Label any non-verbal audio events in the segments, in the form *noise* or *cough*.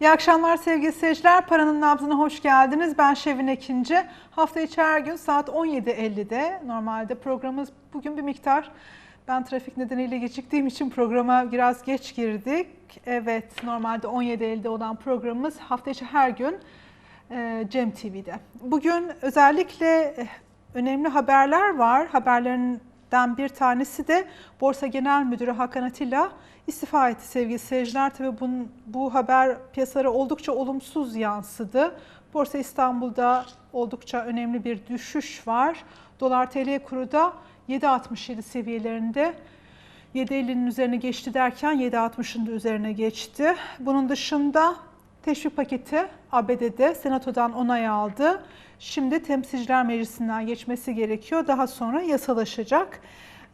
İyi akşamlar sevgili seyirciler. Paranın nabzına hoş geldiniz. Ben Şevin Ekinci. Hafta içi her gün saat 17.50'de normalde programımız bugün bir miktar ben trafik nedeniyle geciktiğim için programa biraz geç girdik. Evet normalde 17.50'de olan programımız hafta içi her gün e, Cem TV'de. Bugün özellikle eh, önemli haberler var. Haberlerinden bir tanesi de Borsa Genel Müdürü Hakan Atilla istifa etti sevgili seyirciler. Tabii bunun, bu haber piyasalara oldukça olumsuz yansıdı. Borsa İstanbul'da oldukça önemli bir düşüş var. Dolar TL kuru da 7.67 seviyelerinde 7.50'nin üzerine geçti derken 7.60'ın da üzerine geçti. Bunun dışında teşvik paketi ABD'de Senato'dan onay aldı. Şimdi Temsilciler Meclisi'nden geçmesi gerekiyor. Daha sonra yasalaşacak.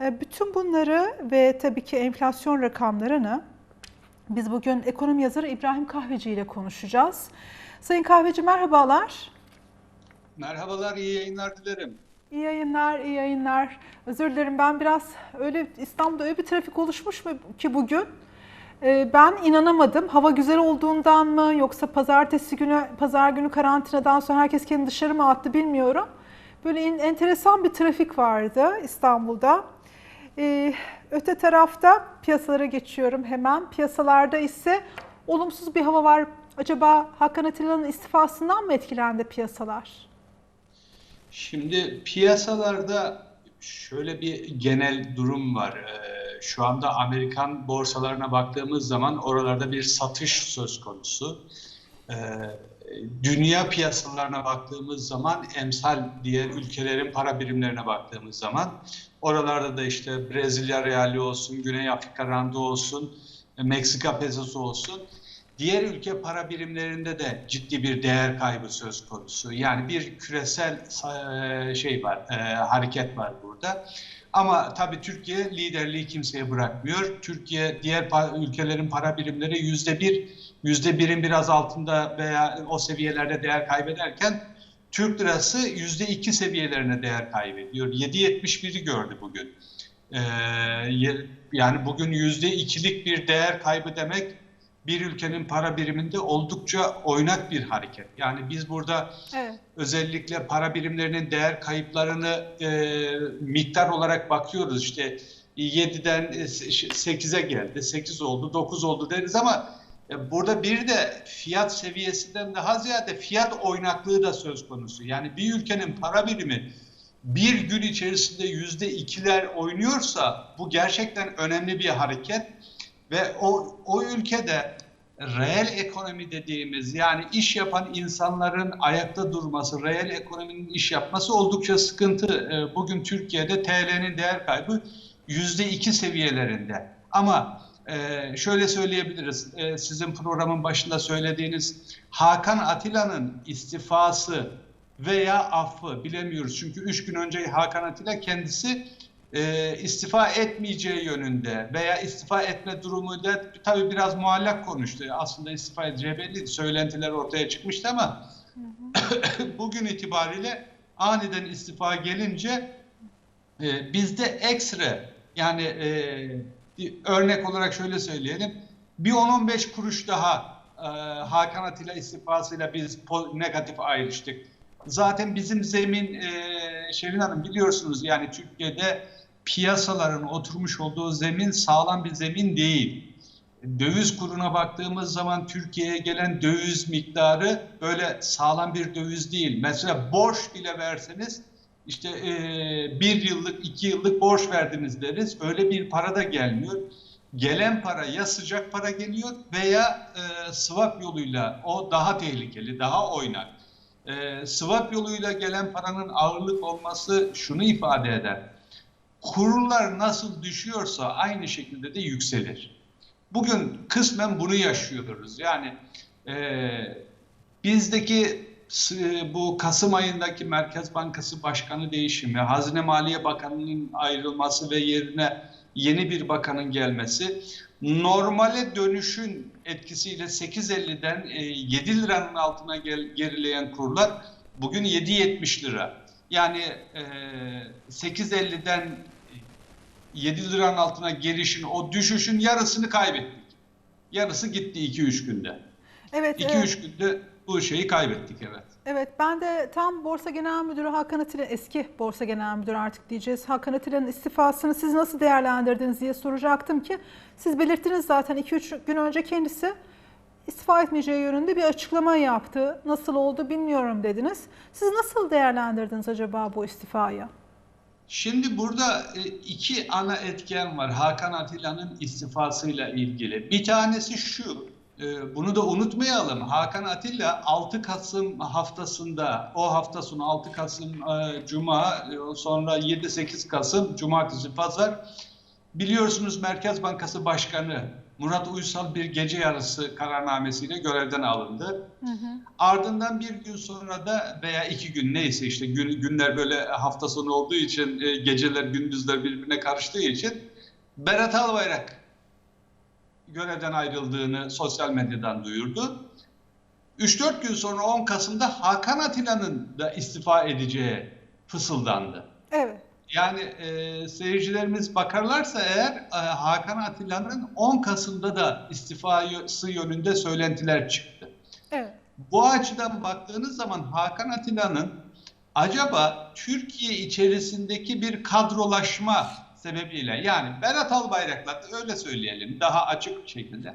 E, Bütün bunları ve tabii ki enflasyon rakamlarını biz bugün ekonomi yazarı İbrahim Kahveci ile konuşacağız. Sayın Kahveci merhabalar. Merhabalar, iyi yayınlar dilerim. İyi yayınlar, iyi yayınlar. Özür dilerim ben biraz öyle İstanbul'da öyle bir trafik oluşmuş mu ki bugün? Ee, Ben inanamadım. Hava güzel olduğundan mı yoksa pazartesi günü, pazar günü karantinadan sonra herkes kendini dışarı mı attı bilmiyorum. Böyle en- enteresan bir trafik vardı İstanbul'da. Ee, Öte tarafta piyasalara geçiyorum hemen. Piyasalarda ise olumsuz bir hava var. Acaba Hakan Atilla'nın istifasından mı etkilendi piyasalar? Şimdi piyasalarda şöyle bir genel durum var. Ee, Şu anda Amerikan borsalarına baktığımız zaman oralarda bir satış söz konusu. Dünya piyasalarına baktığımız zaman emsal diğer ülkelerin para birimlerine baktığımız zaman oralarda da işte Brezilya reali olsun, Güney Afrika randı olsun, Meksika pesosu olsun Diğer ülke para birimlerinde de ciddi bir değer kaybı söz konusu. Yani bir küresel e, şey var, e, hareket var burada. Ama tabii Türkiye liderliği kimseye bırakmıyor. Türkiye diğer ülkelerin para birimleri yüzde bir, yüzde birin biraz altında veya o seviyelerde değer kaybederken Türk lirası yüzde iki seviyelerine değer kaybediyor. 7.71'i gördü bugün. Ee, yani bugün yüzde ikilik bir değer kaybı demek bir ülkenin para biriminde oldukça oynak bir hareket. Yani biz burada Evet. özellikle para birimlerinin değer kayıplarını e, miktar olarak bakıyoruz. İşte 7'den 8'e geldi, 8 oldu, 9 oldu deriz ama burada bir de fiyat seviyesinden daha ziyade fiyat oynaklığı da söz konusu. Yani bir ülkenin para birimi bir gün içerisinde yüzde ikiler oynuyorsa bu gerçekten önemli bir hareket ve o, o ülkede reel ekonomi dediğimiz yani iş yapan insanların ayakta durması, reel ekonominin iş yapması oldukça sıkıntı. Ee, Bugün Türkiye'de TL'nin değer kaybı yüzde iki seviyelerinde. Ama e, şöyle söyleyebiliriz, e, sizin programın başında söylediğiniz Hakan Atilla'nın istifası veya affı bilemiyoruz. Çünkü üç gün önce Hakan Atilla kendisi e, istifa etmeyeceği yönünde veya istifa etme durumuyla tabii biraz muallak konuştu. Aslında istifa edeceği belli söylentiler ortaya çıkmıştı ama *coughs* bugün itibariyle aniden istifa gelince e, bizde ekstra yani e, örnek olarak şöyle söyleyelim bir 10-15 kuruş daha e, Hakan Atilla istifasıyla biz negatif ayrıştık. Zaten bizim zemin e, Şevin Hanım biliyorsunuz yani Türkiye'de piyasaların oturmuş olduğu zemin sağlam bir zemin değil. Döviz kuruna baktığımız zaman Türkiye'ye gelen döviz miktarı böyle sağlam bir döviz değil. Mesela borç bile verseniz işte e, bir yıllık, iki yıllık borç verdiniz deriz. Öyle bir para da gelmiyor. Gelen para ya sıcak para geliyor veya e, swap yoluyla o daha tehlikeli, daha oynak. E, swap yoluyla gelen paranın ağırlık olması şunu ifade eder kurlar nasıl düşüyorsa aynı şekilde de yükselir. Bugün kısmen bunu yaşıyoruz. Yani e, bizdeki bu Kasım ayındaki Merkez Bankası Başkanı değişimi, Hazine Maliye Bakanı'nın ayrılması ve yerine yeni bir bakanın gelmesi normale dönüşün etkisiyle 8.50'den e, 7 liranın altına gel- gerileyen kurlar bugün 7.70 lira. Yani e, 8.50'den 7 liranın altına gelişin, o düşüşün yarısını kaybettik. Yarısı gitti 2-3 günde. Evet. 2-3 günde bu şeyi kaybettik evet. Evet ben de tam Borsa Genel Müdürü Hakan Atilla, eski Borsa Genel Müdürü artık diyeceğiz. Hakan Atilla'nın istifasını siz nasıl değerlendirdiniz diye soracaktım ki siz belirttiniz zaten 2-3 gün önce kendisi istifa etmeyeceği yönünde bir açıklama yaptı. Nasıl oldu bilmiyorum dediniz. Siz nasıl değerlendirdiniz acaba bu istifayı? Şimdi burada e, iki ana etken var Hakan Atilla'nın istifasıyla ilgili. Bir tanesi şu, bunu da unutmayalım. Hakan Atilla 6 Kasım haftasında, o hafta sonu 6 Kasım e, Cuma, e, sonra 7-8 Kasım Cumartesi Pazar biliyorsunuz Merkez Bankası Başkanı Murat Uysal bir gece yarısı kararnamesiyle görevden alındı. Hı hı. Ardından bir gün sonra da veya iki gün neyse işte gün, günler böyle hafta sonu olduğu için e, geceler gündüzler birbirine karıştığı için Berat Albayrak görevden ayrıldığını sosyal medyadan duyurdu. 3-4 gün sonra 10 Kasım'da Hakan Atilla'nın da istifa edeceği fısıldandı. Evet. Yani e, seyircilerimiz bakarlarsa eğer e, Hakan Atilla'nın 10 Kasım'da da istifası yönünde söylentiler çıktı. Evet. Bu açıdan baktığınız zaman Hakan Atilla'nın acaba Türkiye içerisindeki bir kadrolaşma sebebiyle yani Berat Albayrak'la öyle söyleyelim daha açık şekilde.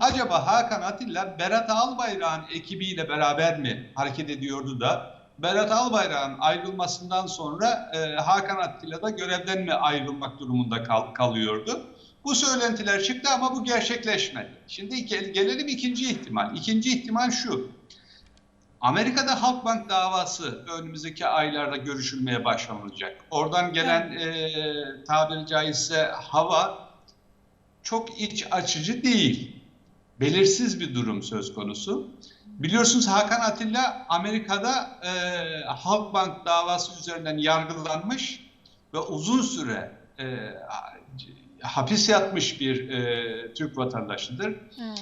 Acaba Hakan Atilla Berat Albayrak'ın ekibiyle beraber mi hareket ediyordu da Berat Albayrak'ın ayrılmasından sonra e, Hakan Atilla da görevden mi ayrılmak durumunda kal- kalıyordu? Bu söylentiler çıktı ama bu gerçekleşmedi. Şimdi gel- gelelim ikinci ihtimal. İkinci ihtimal şu. Amerika'da Halkbank davası önümüzdeki aylarda görüşülmeye başlanacak. Oradan gelen e, tabiri caizse hava çok iç açıcı değil. Belirsiz bir durum söz konusu. Biliyorsunuz Hakan Atilla Amerika'da e, Halkbank davası üzerinden yargılanmış ve uzun süre e, hapis yatmış bir e, Türk vatandaşıdır. Hı.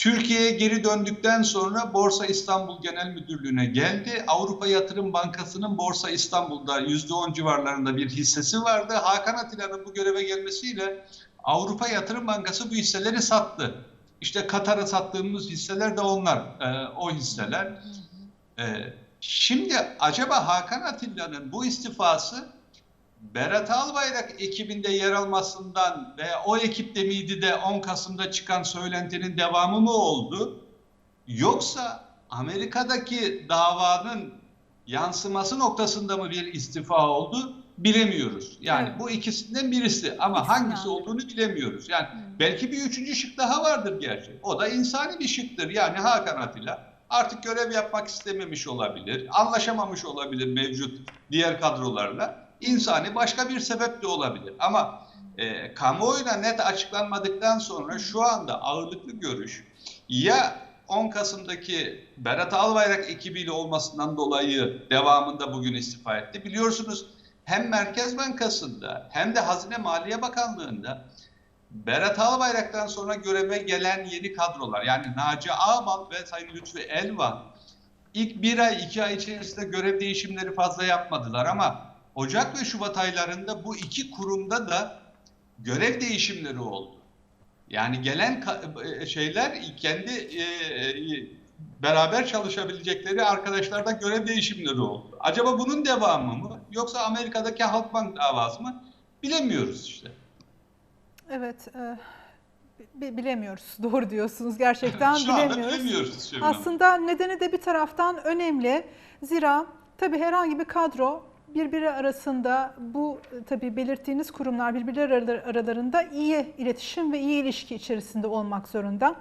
Türkiye'ye geri döndükten sonra Borsa İstanbul Genel Müdürlüğü'ne geldi. Avrupa Yatırım Bankası'nın Borsa İstanbul'da %10 civarlarında bir hissesi vardı. Hakan Atilla'nın bu göreve gelmesiyle Avrupa Yatırım Bankası bu hisseleri sattı. İşte Katar'a sattığımız hisseler de onlar, e, o hisseler. E, şimdi acaba Hakan Atilla'nın bu istifası Berat Albayrak ekibinde yer almasından ve o ekipte miydi de 10 Kasım'da çıkan söylentinin devamı mı oldu? Yoksa Amerika'daki davanın yansıması noktasında mı bir istifa oldu? Bilemiyoruz. Yani Evet. bu ikisinden birisi ama İkisinden hangisi biri. olduğunu bilemiyoruz. Yani Hı. belki bir üçüncü şık daha vardır gerçi. O da insani bir şıktır. Yani Hakan Atilla artık görev yapmak istememiş olabilir, anlaşamamış olabilir mevcut diğer kadrolarla. İnsani başka bir sebep de olabilir. Ama e, kamuoyuna net açıklanmadıktan sonra şu anda ağırlıklı görüş ya 10 Kasım'daki Berat Albayrak ekibiyle olmasından dolayı devamında bugün istifa etti. Biliyorsunuz hem Merkez Bankası'nda hem de Hazine Maliye Bakanlığı'nda Berat Albayrak'tan sonra göreve gelen yeni kadrolar yani Naci Ağbal ve Sayın Lütfü Elvan ilk bir ay iki ay içerisinde görev değişimleri fazla yapmadılar ama Ocak ve Şubat aylarında bu iki kurumda da görev değişimleri oldu. Yani gelen e, şeyler kendi e, e, beraber çalışabilecekleri arkadaşlarda görev değişimleri oldu. Acaba bunun devamı mı yoksa Amerika'daki Halkbank davası mı bilemiyoruz işte. Evet. e, bi- bilemiyoruz. *laughs* Doğru diyorsunuz. Gerçekten *laughs* Şu bilemiyoruz. bilemiyoruz. Aslında nedeni de bir taraftan önemli. Zira tabii herhangi bir kadro birbiri arasında bu e, tabii belirttiğiniz kurumlar birbirleri aralar- aralarında iyi iletişim ve iyi ilişki içerisinde olmak zorunda.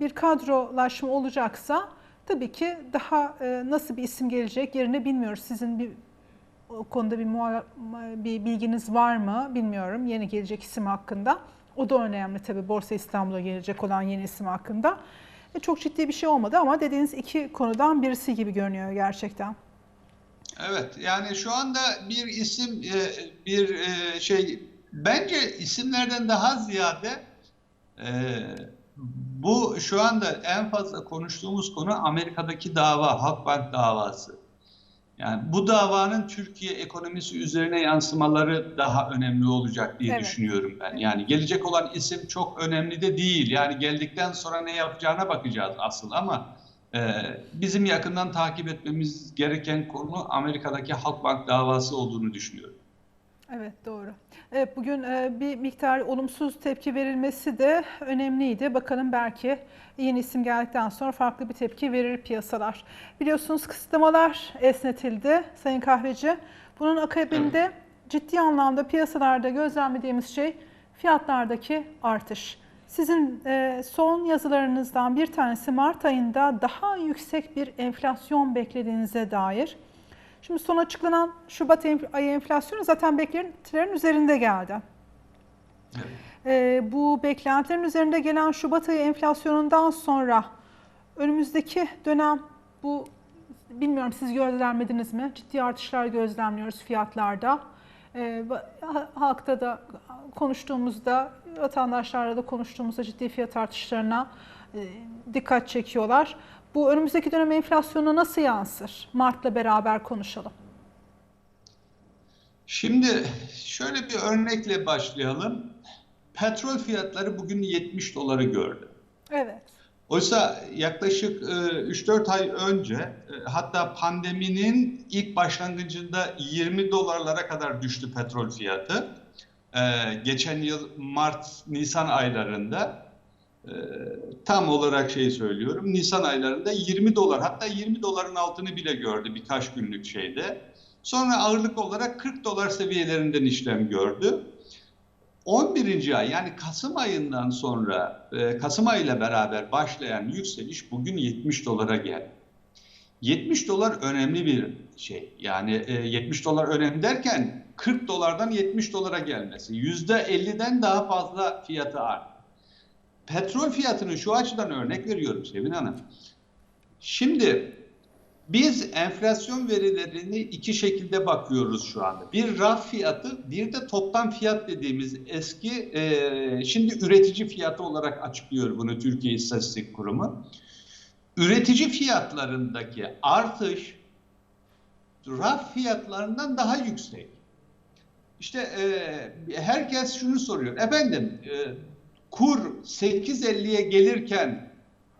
Bir kadrolaşma olacaksa tabii ki daha e, nasıl bir isim gelecek yerine bilmiyoruz. Sizin bir o konuda bir, bir bilginiz var mı bilmiyorum yeni gelecek isim hakkında. O da önemli tabii Borsa İstanbul'a gelecek olan yeni isim hakkında. E, çok ciddi bir şey olmadı ama dediğiniz iki konudan birisi gibi görünüyor gerçekten. Evet yani şu anda bir isim e, bir e, şey bence isimlerden daha ziyade e, bu şu anda en fazla konuştuğumuz konu Amerika'daki dava Halkbank davası. Yani bu davanın Türkiye ekonomisi üzerine yansımaları daha önemli olacak diye Evet. düşünüyorum ben. Yani gelecek olan isim çok önemli de değil. Yani geldikten sonra ne yapacağına bakacağız asıl ama bizim yakından takip etmemiz gereken konu Amerika'daki Halkbank davası olduğunu düşünüyorum. Evet doğru. Evet bugün e, bir miktar olumsuz tepki verilmesi de önemliydi. Bakalım belki yeni isim geldikten sonra farklı bir tepki verir piyasalar. Biliyorsunuz kısıtlamalar esnetildi Sayın Kahveci. Bunun akabinde ciddi anlamda piyasalarda gözlemlediğimiz şey fiyatlardaki artış. Sizin e, son yazılarınızdan bir tanesi Mart ayında daha yüksek bir enflasyon beklediğinize dair. Şimdi son açıklanan Şubat ayı enflasyonu zaten beklentilerin üzerinde geldi. Evet. Ee, bu beklentilerin üzerinde gelen Şubat ayı enflasyonundan sonra önümüzdeki dönem bu bilmiyorum siz gözlemlediniz mi? Ciddi artışlar gözlemliyoruz fiyatlarda. Ha- halkta da konuştuğumuzda, vatandaşlarla da konuştuğumuzda ciddi fiyat artışlarına e, dikkat çekiyorlar. Bu önümüzdeki dönem enflasyonu nasıl yansır? Mart'la beraber konuşalım. Şimdi şöyle bir örnekle başlayalım. Petrol fiyatları bugün 70 doları gördü. Evet. Oysa yaklaşık e, 3-4 ay önce e, hatta pandeminin ilk başlangıcında 20 dolarlara kadar düştü petrol fiyatı. E, Geçen yıl Mart-Nisan aylarında e, tam olarak şey söylüyorum Nisan aylarında 20 dolar hatta 20 doların altını bile gördü birkaç günlük şeyde. Sonra ağırlık olarak 40 dolar seviyelerinden işlem gördü. 11. ay yani Kasım ayından sonra e, Kasım ayıyla beraber başlayan yükseliş bugün 70 dolara geldi. 70 dolar önemli bir şey. Yani e, 70 dolar önemli derken 40 dolardan 70 dolara gelmesi. %50'den daha fazla fiyatı arttı. Petrol fiyatını şu açıdan örnek veriyorum Sevin Hanım. Şimdi biz enflasyon verilerini iki şekilde bakıyoruz şu anda. Bir raf fiyatı, bir de toptan fiyat dediğimiz eski, e, şimdi üretici fiyatı olarak açıklıyor bunu Türkiye İstatistik Kurumu. Üretici fiyatlarındaki artış raf fiyatlarından daha yüksek. İşte e, herkes şunu soruyor. Efendim e, kur 8.50'ye gelirken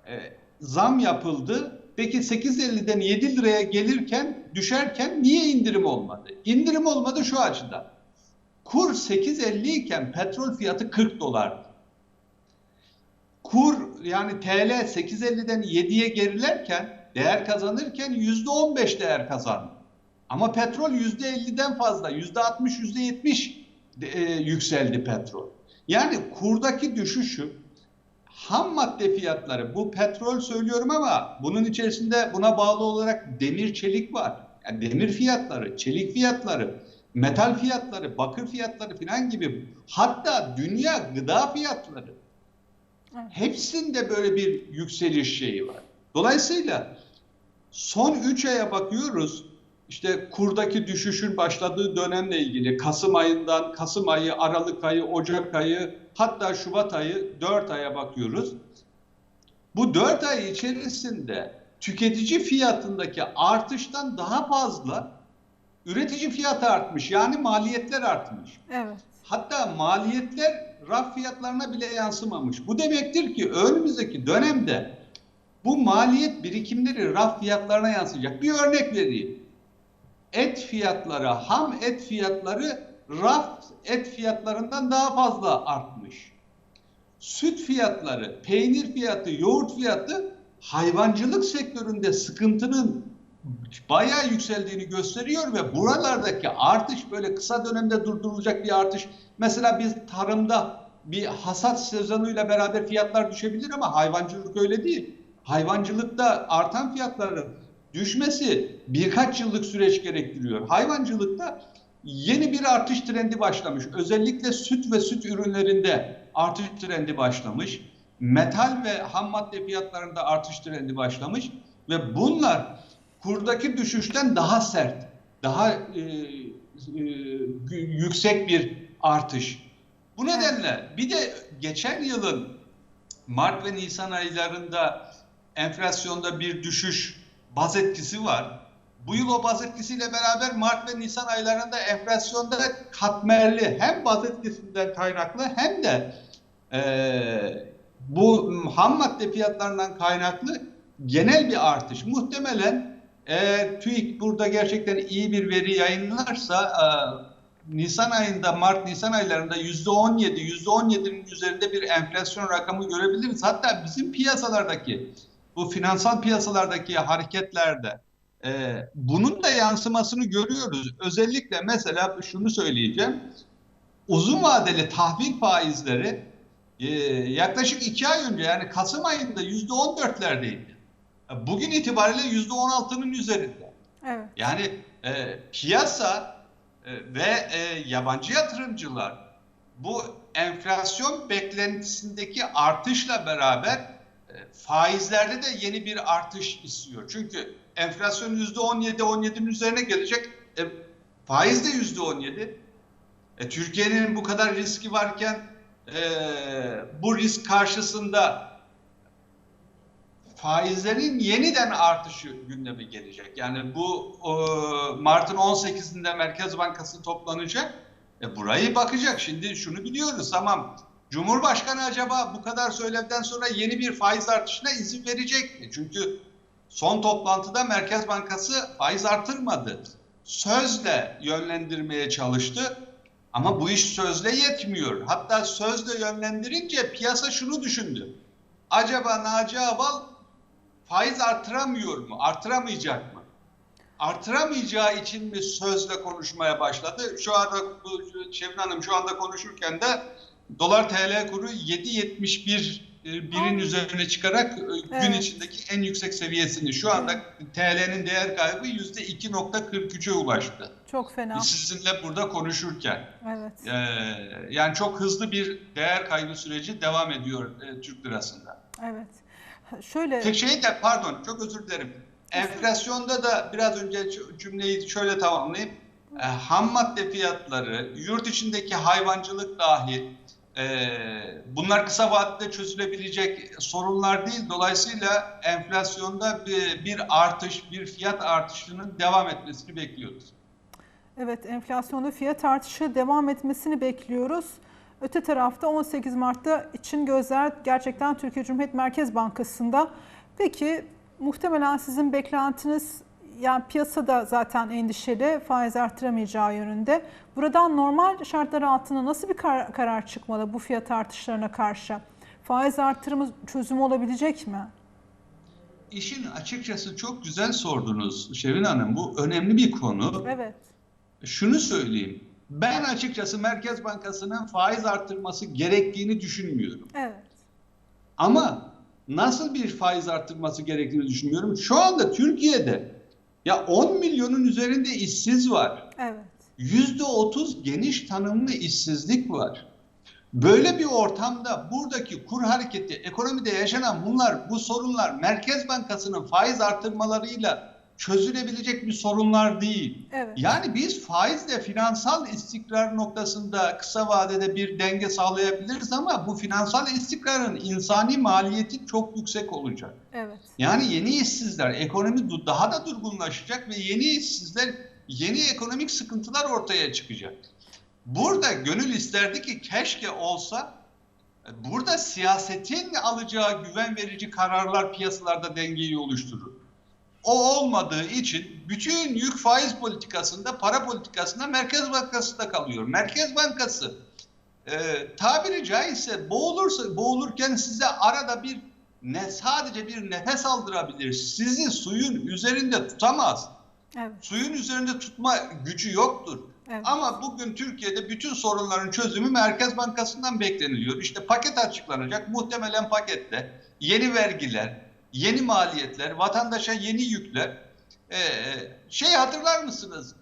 e, zam yapıldı. Peki 8.50'den 7 liraya gelirken düşerken niye indirim olmadı? İndirim olmadı şu açıdan. Kur 8.50 iken petrol fiyatı 40 dolardı. Kur yani TL 8.50'den 7'ye gerilerken değer kazanırken %15 değer kazandı. Ama petrol %50'den fazla, %60, %70 e, yükseldi petrol. Yani kurdaki düşüşü ham madde fiyatları, bu petrol söylüyorum ama bunun içerisinde buna bağlı olarak demir çelik var. Yani demir fiyatları, çelik fiyatları, metal fiyatları, bakır fiyatları falan gibi hatta dünya gıda fiyatları hepsinde böyle bir yükseliş şeyi var. Dolayısıyla son 3 aya bakıyoruz. İşte kurdaki düşüşün başladığı dönemle ilgili Kasım ayından Kasım ayı, Aralık ayı, Ocak ayı hatta Şubat ayı 4 aya bakıyoruz. Bu 4 ay içerisinde tüketici fiyatındaki artıştan daha fazla üretici fiyatı artmış. Yani maliyetler artmış. Evet. Hatta maliyetler raf fiyatlarına bile yansımamış. Bu demektir ki önümüzdeki dönemde bu maliyet birikimleri raf fiyatlarına yansıyacak. Bir örnek vereyim. Et fiyatları, ham et fiyatları raf et fiyatlarından daha fazla artmış. Süt fiyatları, peynir fiyatı, yoğurt fiyatı hayvancılık sektöründe sıkıntının bayağı yükseldiğini gösteriyor ve buralardaki artış böyle kısa dönemde durdurulacak bir artış. Mesela biz tarımda bir hasat sezonuyla beraber fiyatlar düşebilir ama hayvancılık öyle değil. Hayvancılıkta artan fiyatların düşmesi birkaç yıllık süreç gerektiriyor. Hayvancılıkta yeni bir artış trendi başlamış. Özellikle süt ve süt ürünlerinde artış trendi başlamış. Metal ve ham madde fiyatlarında artış trendi başlamış ve bunlar kurdaki düşüşten daha sert, daha e, e, yüksek bir artış. Bu nedenle bir de geçen yılın Mart ve Nisan aylarında enflasyonda bir düşüş baz etkisi var. bu yıl o baz etkisiyle beraber Mart ve Nisan aylarında enflasyonda katmerli hem baz etkisinden kaynaklı hem de e, bu ham madde fiyatlarından kaynaklı genel bir artış. Muhtemelen eğer TÜİK burada gerçekten iyi bir veri yayınlarsa e, Nisan ayında, Mart-Nisan aylarında %17, %17'nin üzerinde bir enflasyon rakamı görebiliriz. Hatta bizim piyasalardaki, bu finansal piyasalardaki hareketlerde e, bunun da yansımasını görüyoruz. Özellikle mesela şunu söyleyeceğim. Uzun vadeli tahvil faizleri e, yaklaşık iki ay önce yani Kasım ayında %14'lerdeydi. Bugün itibariyle %16'nın üzerinde. Evet. Yani e, piyasa e, ve e, yabancı yatırımcılar bu enflasyon beklentisindeki artışla beraber faizlerde de yeni bir artış istiyor. Çünkü enflasyon %17, 17'nin üzerine gelecek. E, faiz de %17. E, Türkiye'nin bu kadar riski varken e, bu risk karşısında faizlerin yeniden artışı gündeme gelecek. Yani bu e, Mart'ın 18'inde Merkez Bankası toplanacak. E, burayı bakacak. Şimdi şunu biliyoruz tamam. Cumhurbaşkanı acaba bu kadar söylevden sonra yeni bir faiz artışına izin verecek mi? Çünkü son toplantıda Merkez Bankası faiz artırmadı. Sözle yönlendirmeye çalıştı. Ama bu iş sözle yetmiyor. Hatta sözle yönlendirince piyasa şunu düşündü. Acaba Naci Abal faiz artıramıyor mu? Artıramayacak mı? Artıramayacağı için mi sözle konuşmaya başladı? Şu anda Şevin Hanım şu anda konuşurken de dolar TL kuru 7.71 e, birin üzerine çıkarak e, gün Evet. içindeki en yüksek seviyesini şu anda TL'nin değer kaybı %2.43'e ulaştı. Çok fena. Sizinle burada konuşurken. Evet. Ee, yani çok hızlı bir değer kaybı süreci devam ediyor e, Türk lirasında. Evet. Şöyle Tek şey de pardon çok özür dilerim. Enflasyonda da biraz önce cümleyi şöyle tamamlayayım. E, ham madde fiyatları, yurt içindeki hayvancılık dahil bunlar kısa vadede çözülebilecek sorunlar değil. Dolayısıyla enflasyonda bir, bir artış, bir fiyat artışının devam etmesini bekliyoruz. Evet, enflasyonda fiyat artışı devam etmesini bekliyoruz. Öte tarafta 18 Mart'ta için gözler gerçekten Türkiye Cumhuriyet Merkez Bankası'nda. Peki muhtemelen sizin beklentiniz yani piyasada zaten endişeli faiz artıramayacağı yönünde. Buradan normal şartlar altında nasıl bir kar- karar çıkmalı bu fiyat artışlarına karşı? Faiz artırımı çözümü olabilecek mi? İşin açıkçası çok güzel sordunuz Şevin Hanım. Bu önemli bir konu. Evet. Şunu söyleyeyim. Ben açıkçası Merkez Bankası'nın faiz arttırması gerektiğini düşünmüyorum. Evet. Ama nasıl bir faiz arttırması gerektiğini düşünmüyorum. Şu anda Türkiye'de ya 10 milyonun üzerinde işsiz var. Evet. %30 geniş tanımlı işsizlik var. Böyle bir ortamda buradaki kur hareketi, ekonomide yaşanan bunlar, bu sorunlar Merkez Bankası'nın faiz artırmalarıyla çözülebilecek bir sorunlar değil. Evet. Yani biz faizle finansal istikrar noktasında kısa vadede bir denge sağlayabiliriz ama bu finansal istikrarın insani maliyeti çok yüksek olacak. Evet. Yani yeni işsizler, ekonomi daha da durgunlaşacak ve yeni işsizler, yeni ekonomik sıkıntılar ortaya çıkacak. Burada gönül isterdi ki keşke olsa burada siyasetin alacağı güven verici kararlar piyasalarda dengeyi oluşturur. O olmadığı için bütün yük faiz politikasında, para politikasında Merkez Bankası'nda kalıyor. Merkez Bankası e, tabiri caizse boğulursa, boğulurken size arada bir ne sadece bir nefes aldırabilir. Sizi suyun üzerinde tutamaz. Evet. Suyun üzerinde tutma gücü yoktur. Evet. Ama bugün Türkiye'de bütün sorunların çözümü Merkez Bankası'ndan bekleniliyor. İşte paket açıklanacak. Muhtemelen pakette yeni vergiler, yeni maliyetler, vatandaşa yeni yükler. Ee, şey hatırlar mısınız?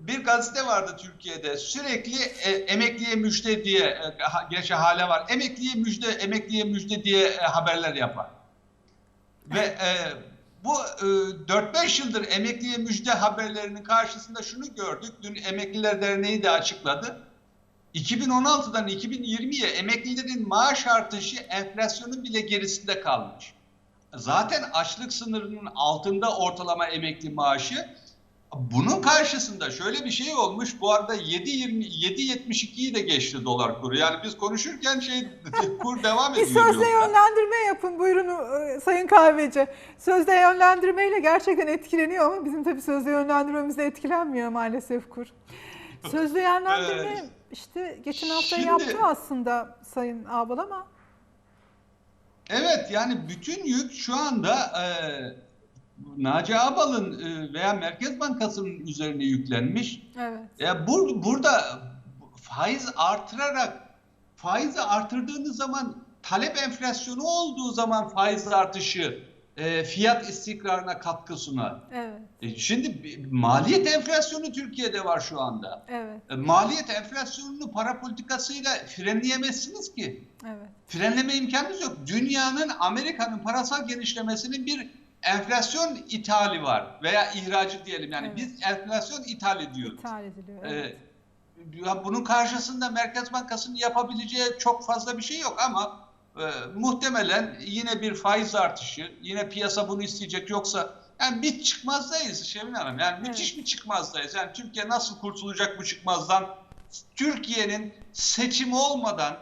Bir gazete vardı Türkiye'de sürekli e, emekliye müjde diye e, ha- gerçi hale var. Emekliye müjde, emekliye müjde diye e, haberler yapar. Ve e, bu e, 4-5 yıldır emekliye müjde haberlerinin karşısında şunu gördük. Dün Emekliler Derneği de açıkladı. 2016'dan 2020'ye emeklilerin maaş artışı enflasyonun bile gerisinde kalmış. Zaten açlık sınırının altında ortalama emekli maaşı Bunun karşısında şöyle bir şey olmuş. Bu arada 7.20 7.72'yi de geçti dolar kuru. Yani biz konuşurken şey *laughs* kur devam Bir ediyor. sözle yolda. yönlendirme yapın buyurun e, Sayın Kahveci. Sözle yönlendirmeyle gerçekten etkileniyor ama bizim tabii sözle yönlendirmemizle etkilenmiyor maalesef kur. Sözle yönlendirme *laughs* işte geçen hafta Şimdi- yaptı aslında Sayın Abal ama Evet yani bütün yük şu anda e, Naci Ağbal'ın e, veya Merkez Bankası'nın üzerine yüklenmiş. evet. Ya bur, burada faiz artırarak faizi artırdığınız zaman talep enflasyonu olduğu zaman faiz artışı e, fiyat istikrarına katkı sunar. Evet. E, şimdi maliyet enflasyonu Türkiye'de var şu anda. Evet. E, maliyet enflasyonunu para politikasıyla frenleyemezsiniz ki. Evet. Frenleme imkanınız yok. Dünyanın, Amerika'nın parasal genişlemesinin bir enflasyon ithali var veya ihracı diyelim. Yani Evet. biz enflasyon ithal ediyoruz. İthal ediliyor. Evet. Ee, ya bunun karşısında Merkez Bankası'nın yapabileceği çok fazla bir şey yok ama e, muhtemelen yine bir faiz artışı, yine piyasa bunu isteyecek yoksa yani bir çıkmazdayız Şevin Hanım. Yani Evet. müthiş bir çıkmazdayız. Yani Türkiye nasıl kurtulacak bu çıkmazdan? Türkiye'nin seçimi olmadan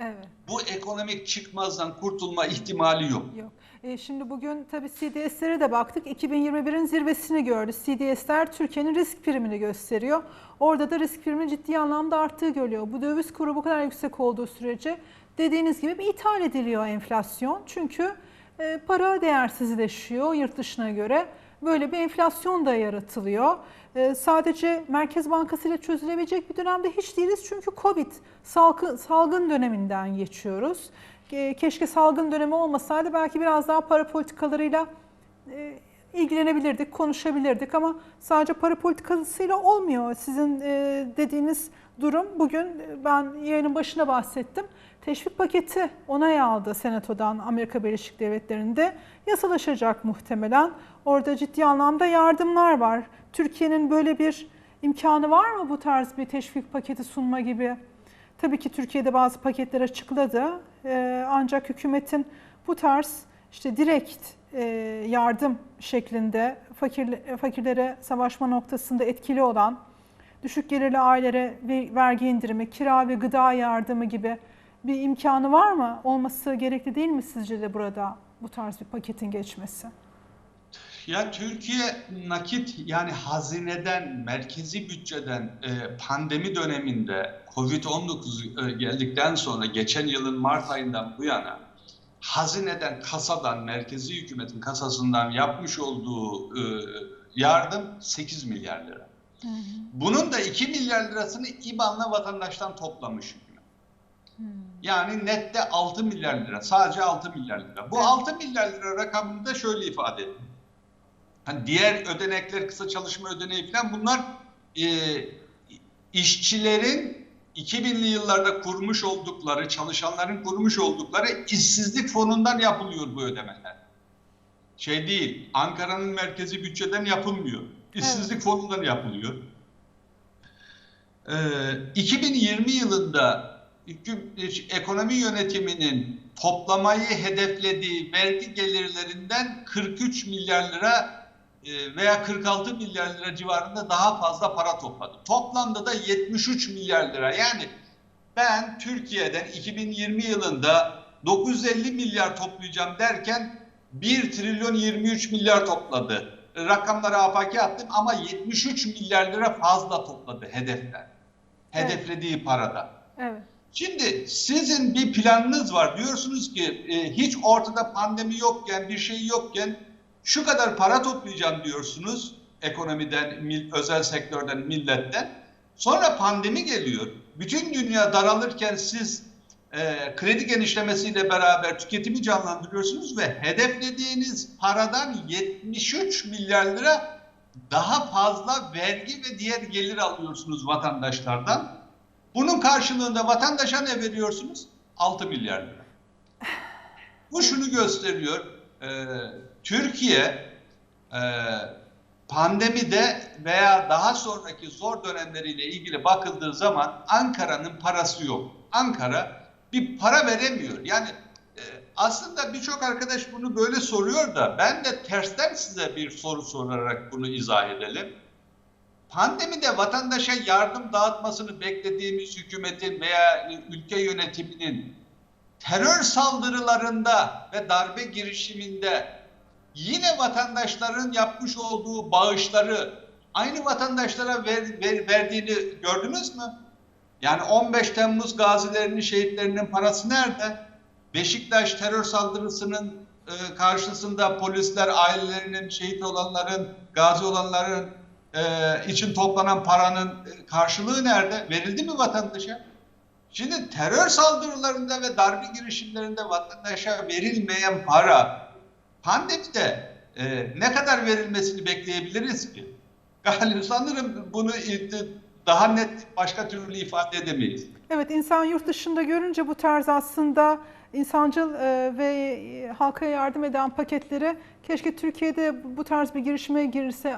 evet. bu ekonomik çıkmazdan kurtulma ihtimali yok. Yok. E, şimdi bugün tabii CDS'lere de baktık. 2021'in zirvesini gördü. CDS'ler Türkiye'nin risk primini gösteriyor. Orada da risk primi ciddi anlamda arttığı görülüyor. Bu döviz kuru bu kadar yüksek olduğu sürece dediğiniz gibi bir ithal ediliyor enflasyon. Çünkü e, para değersizleşiyor yurt dışına göre. Böyle bir enflasyon da yaratılıyor. E, sadece Merkez Bankası ile çözülebilecek bir dönemde hiç değiliz. Çünkü Covid salgın döneminden geçiyoruz. E, keşke salgın dönemi olmasaydı belki biraz daha para politikalarıyla e, ilgilenebilirdik, konuşabilirdik ama sadece para politikasıyla olmuyor. Sizin e, dediğiniz durum bugün e, ben yayının başına bahsettim. Teşvik paketi onay aldı Senato'dan Amerika Birleşik Devletleri'nde. Yasalaşacak muhtemelen. Orada ciddi anlamda yardımlar var. Türkiye'nin böyle bir imkanı var mı bu tarz bir teşvik paketi sunma gibi? Tabii ki Türkiye'de bazı paketler açıkladı. Ee, ancak hükümetin bu tarz işte direkt e, yardım şeklinde fakir, fakirlere savaşma noktasında etkili olan düşük gelirli ailelere ve- vergi indirimi, kira ve gıda yardımı gibi bir imkanı var mı? Olması gerekli değil mi sizce de burada bu tarz bir paketin geçmesi? Ya Türkiye nakit yani hazineden, merkezi bütçeden e, pandemi döneminde Covid-19 e, geldikten sonra geçen yılın Mart ayından bu yana hazineden, kasadan, merkezi hükümetin kasasından yapmış olduğu e, yardım 8 milyar lira. Bunun da 2 milyar lirasını İBAN'la vatandaştan toplamış hükümet. Yani nette 6 milyar lira. Sadece 6 milyar lira. Bu Evet. 6 milyar lira rakamını da şöyle ifade edeyim. Hani diğer ödenekler, kısa çalışma ödeneği falan bunlar e, işçilerin 2000'li yıllarda kurmuş oldukları, çalışanların kurmuş oldukları işsizlik fonundan yapılıyor bu ödemeler. Şey değil, Ankara'nın merkezi bütçeden yapılmıyor. İşsizlik fonundan yapılıyor. Ee, 2020 yılında ekonomi yönetiminin toplamayı hedeflediği vergi gelirlerinden 43 milyar lira veya 46 milyar lira civarında daha fazla para topladı. Toplamda da 73 milyar lira. Yani ben Türkiye'den 2020 yılında 950 milyar toplayacağım derken 1 trilyon 23 milyar topladı. Rakamları afaki attım ama 73 milyar lira fazla topladı hedeften. Evet. Hedeflediği parada. Evet. Şimdi sizin bir planınız var. Diyorsunuz ki e, hiç ortada pandemi yokken, bir şey yokken şu kadar para toplayacağım diyorsunuz ekonomiden, mil- özel sektörden, milletten. Sonra pandemi geliyor. Bütün dünya daralırken siz e, kredi genişlemesiyle beraber tüketimi canlandırıyorsunuz ve hedeflediğiniz paradan 73 milyar lira daha fazla vergi ve diğer gelir alıyorsunuz vatandaşlardan. Bunun karşılığında vatandaşa ne veriyorsunuz? 6 milyar lira. Bu şunu gösteriyor. e, Türkiye e, pandemide veya daha sonraki zor dönemleriyle ilgili bakıldığı zaman Ankara'nın parası yok. Ankara bir para veremiyor. Yani e, aslında birçok arkadaş bunu böyle soruyor da ben de tersten size bir soru sorarak bunu izah edelim. pandemide vatandaşa yardım dağıtmasını beklediğimiz hükümetin veya ülke yönetiminin terör saldırılarında ve darbe girişiminde yine vatandaşların yapmış olduğu bağışları aynı vatandaşlara ver, ver- verdiğini gördünüz mü? Yani 15 Temmuz gazilerinin, şehitlerinin parası nerede? Beşiktaş terör saldırısının e, karşısında polisler ailelerinin, şehit olanların, gazi olanların e, için toplanan paranın e, karşılığı nerede? Verildi mi vatandaşa? Şimdi terör saldırılarında ve darbe girişimlerinde vatandaşa verilmeyen para pandemide e, ne kadar verilmesini bekleyebiliriz ki? Galiba sanırım bunu daha net başka türlü ifade edemeyiz. Evet, insan yurt dışında görünce bu tarz aslında insancıl e, ve e, halka yardım eden paketleri keşke Türkiye'de bu- tarz bir girişime girirse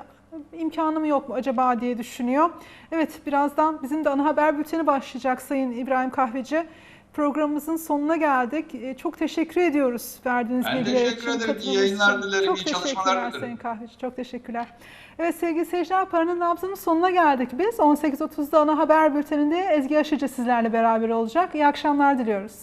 imkanı mı yok mu acaba diye düşünüyor. Evet, birazdan bizim de ana haber bülteni başlayacak Sayın İbrahim Kahveci. Programımızın sonuna geldik. E, Çok teşekkür ediyoruz verdiğiniz Ben bilgiler teşekkür için. ederim. İyi yayınlar dilerim, Çok iyi çalışmalar dilerim. Sayın Kahveci. Çok teşekkürler. Evet sevgili seyirciler paranın nabzının sonuna geldik biz. 18.30'da ana haber bülteninde Ezgi Aşıcı sizlerle beraber olacak. İyi akşamlar diliyoruz.